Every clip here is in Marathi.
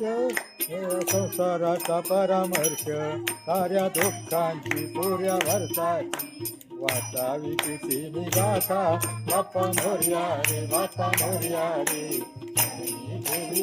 तो संसाराचा परामर्श साऱ्या दुःखांची पुऱ्या भरतात. वाचावी किती मी गाथा बाप्पा मोर्या रे बाप्पा मोर्या रे. देवी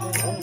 Bye.